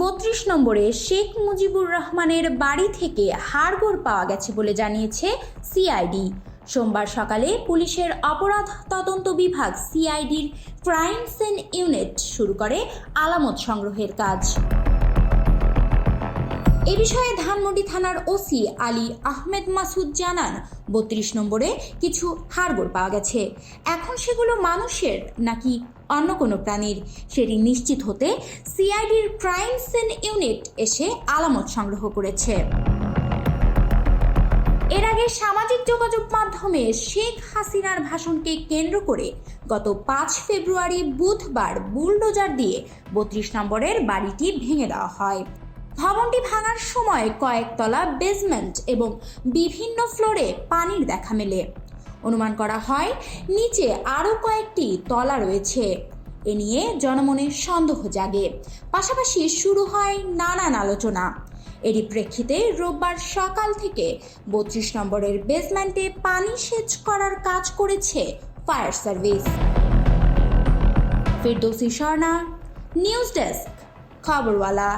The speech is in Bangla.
বত্রিশ নম্বরে শেখ মুজিবুর রহমানের বাড়ি থেকে হাড়গোড় পাওয়া গেছে বলে জানিয়েছে সিআইডি। সোমবার সকালে পুলিশের অপরাধ তদন্ত বিভাগ সিআইডির ক্রাইমস সেন ইউনিট শুরু করে আলামত সংগ্রহের কাজ। এ বিষয়ে ধানমন্ডি থানার ওসি আলী আহমেদ মাসুদ জানান, বত্রিশ নম্বরে কিছু হাড়গোড় পাওয়া গেছে। এখন সেগুলো মানুষের নাকি অন্য কোনো প্রাণীর? সেটি নিশ্চিত হতে সিআইডির ক্রাইম সেন ইউনিট এসে আলামত সংগ্রহ করেছে। এর আগে সামাজিক যোগাযোগ মাধ্যমে শেখ হাসিনার ভাষণকে কেন্দ্র করে গত পাঁচ ফেব্রুয়ারি বুধবার বুলডোজার দিয়ে বত্রিশ নম্বরের বাড়িটি ভেঙে দেওয়া হয়। ভবনটি ভাঙার সময় কয়েকতলা বেসমেন্ট এবং বিভিন্ন ফ্লোরে পানির দেখা মেলে। অনুমান করা হয়, নিচে আরও কয়েকটি তলা রয়েছে। এ নিয়ে জনমনে সন্দেহ জাগে। পাশাপাশি শুরু হয় নানান আলোচনা। এরই প্রেক্ষিতে রোববার সকাল থেকে বত্রিশ নম্বরের বেসমেন্টে পানি সেচ করার কাজ করেছে fire service Firdousi Swarna news desk Khaborwala.